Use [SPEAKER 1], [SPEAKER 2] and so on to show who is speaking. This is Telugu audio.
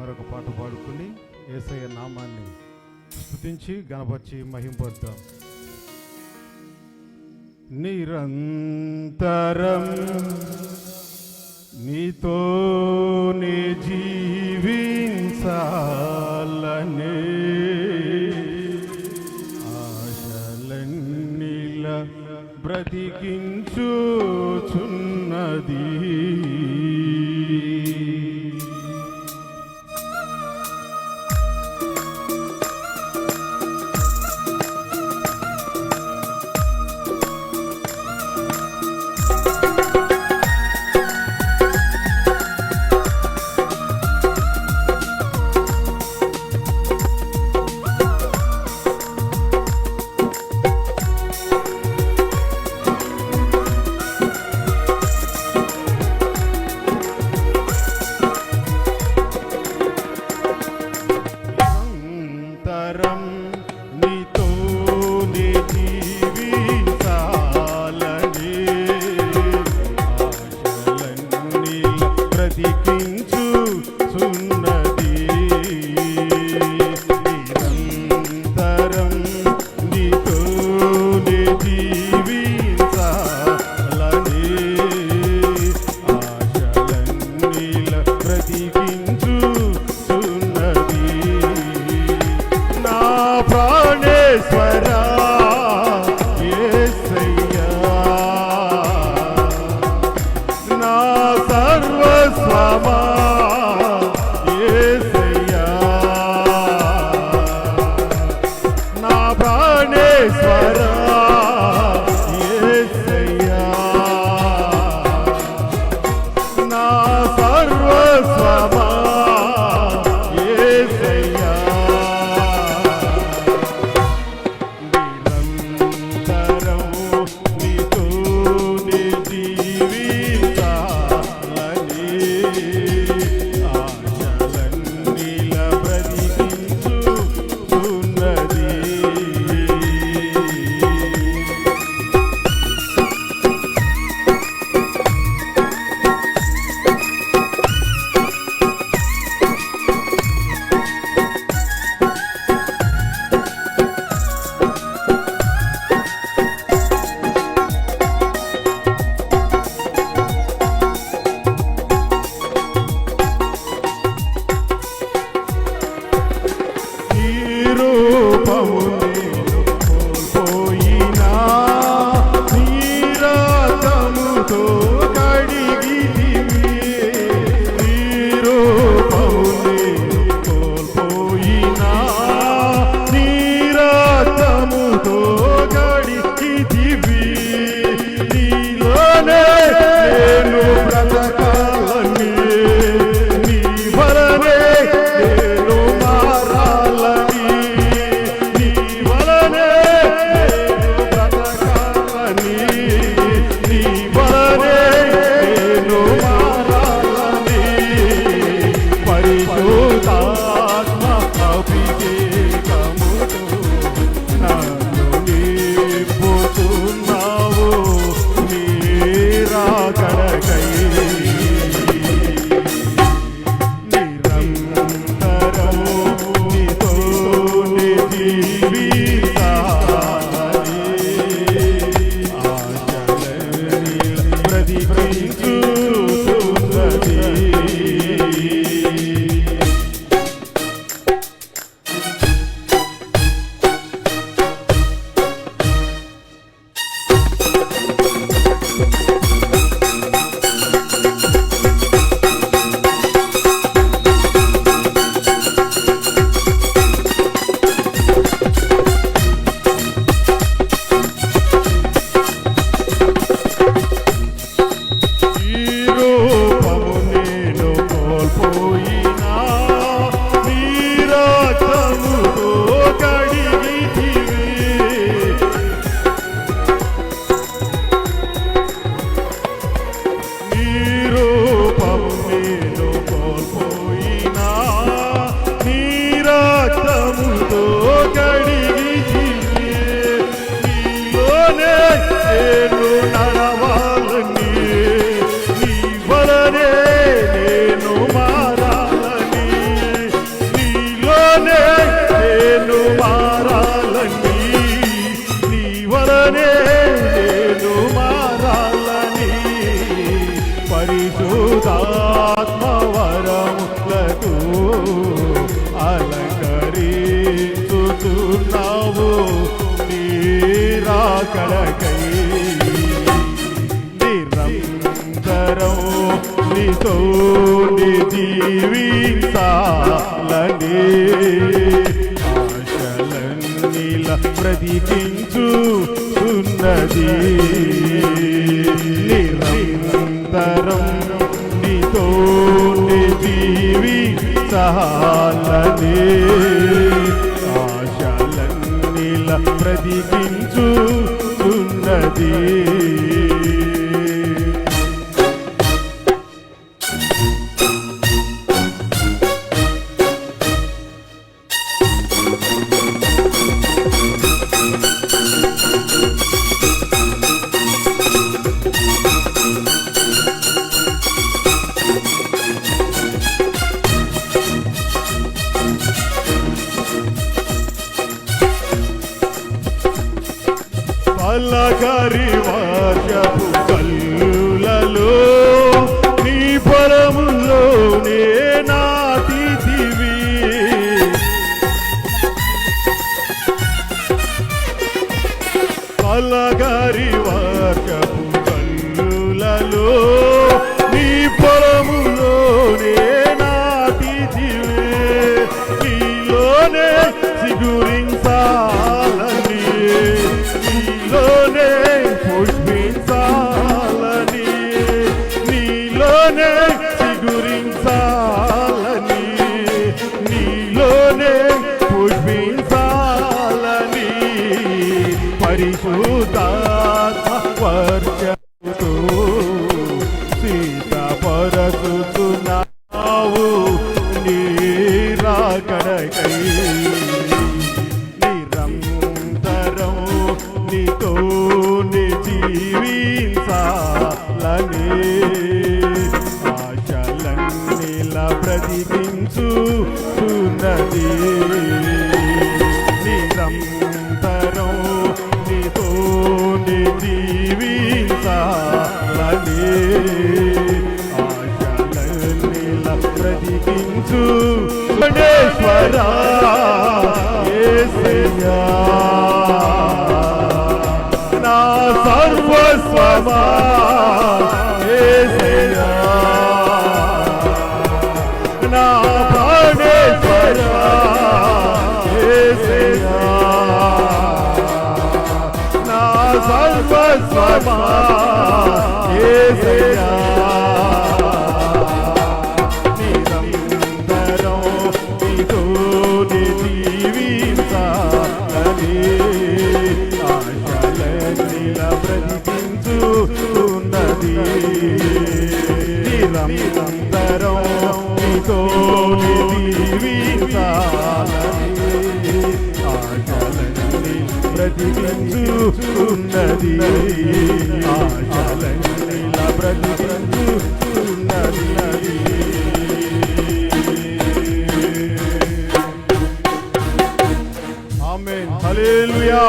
[SPEAKER 1] మరొక పాట పాడుకుని ఏసయ్య నామాన్ని స్థుతించి గణపరిచి మహింపొద్దాం నిరంతరం నీతోనే జీవించాలనే ఆశలన్నిల బ్రతికిన్ Baba. ఉన్నావు నీరాకడకై నిరంతరం
[SPEAKER 2] నీతో జీవితాలనే ఆశలన్నీల ప్రతికించు ఉన్నది. నిరంతరం నీతో జీవితాలనే ప్రతికించుతున్నది ప్రతికించు ఉన్నది ఆశలన్నీల ప్రతికించు ఉన్నది. నిరంతరం నీతో జీవించాలని ఆశలన్నీల ప్రతికించు గణేశ్వరా నా సర్వస్వమా. సర్వస్వమా నిరంతరం నీతో జీవించాలని ఆశలన్నీల బ్రతికించు ఉన్నది నిరంతరం నీతో జీవించాలని బ్రతికించు ఉన్నది ఆశలన్నీలా బ్రతికించు ఉన్నది ఆమె హల్లెలూయా.